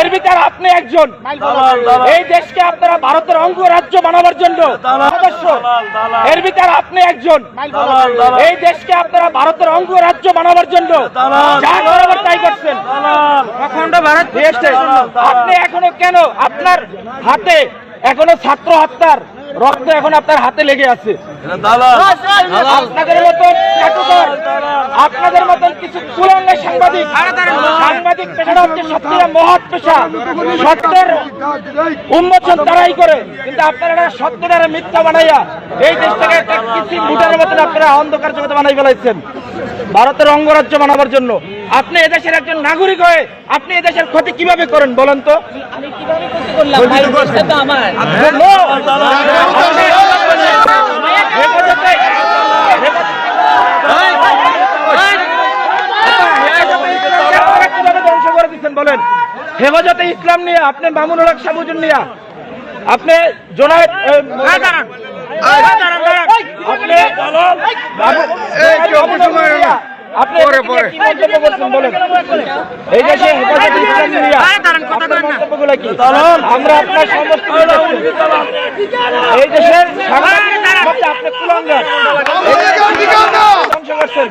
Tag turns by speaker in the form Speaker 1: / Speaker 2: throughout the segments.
Speaker 1: এর ভিতরে আপনি একজন। এই দেশকে আপনারা ভারতের অঙ্গরাজ্য বানাবার জন্য সদস্য। এর ভিতরে আপনি একজন। এই দেশকে আপনারা ভারতের অঙ্গরাজ্য বানাবার জন্য যা করাবার তাই করছেন। অখণ্ড ভারত আপনি এখনও কেন আপনার হাতে এখনও ছাত্র হত্যার রক্ত এখন আপনার হাতে লেগে আছে। আপনাদের মতন আপনাদের মতন কিছু কুলাঙ্গা সাংবাদিক সাংবাদিক পেশাটা হচ্ছে সত্যিটা মহৎ পেশা। সত্যের উন্মোচন তারাই করে। কিন্তু আপনারা এটা সত্যটারে মিথ্যা বানাইয়া এই দেশটাকে একটা কিছু মুটার মতন আপনারা অন্ধকার জগতে বানাই ফেলাইছেন। ভারতের অঙ্গরাজ্য বানাবার জন্য। আপনি এদেশের একজন নাগরিক হয়ে আপনি এদেশের ক্ষতি কীভাবে করেন বলেন তো? No! হেফাজতে- হেফাজতে কীভাবে ধ্বংস করে দিচ্ছেন বলেন হেফাজতে ইসলাম নিয়ে আপনি মামুনুল হক সাবুজুন নিয়ে আপনি জোনায়েদ আপনি আপনি কি মন্তব্য করছেন বলেন। এই দেশে হেফাজতে ইসলাম নিয়ে মন্তব্যগুলো কি? আমরা আপনার সমস্ত এই দেশের সাংবাদিক আপনি কুলাঙ্গার। ধ্বংস করছেন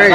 Speaker 2: এই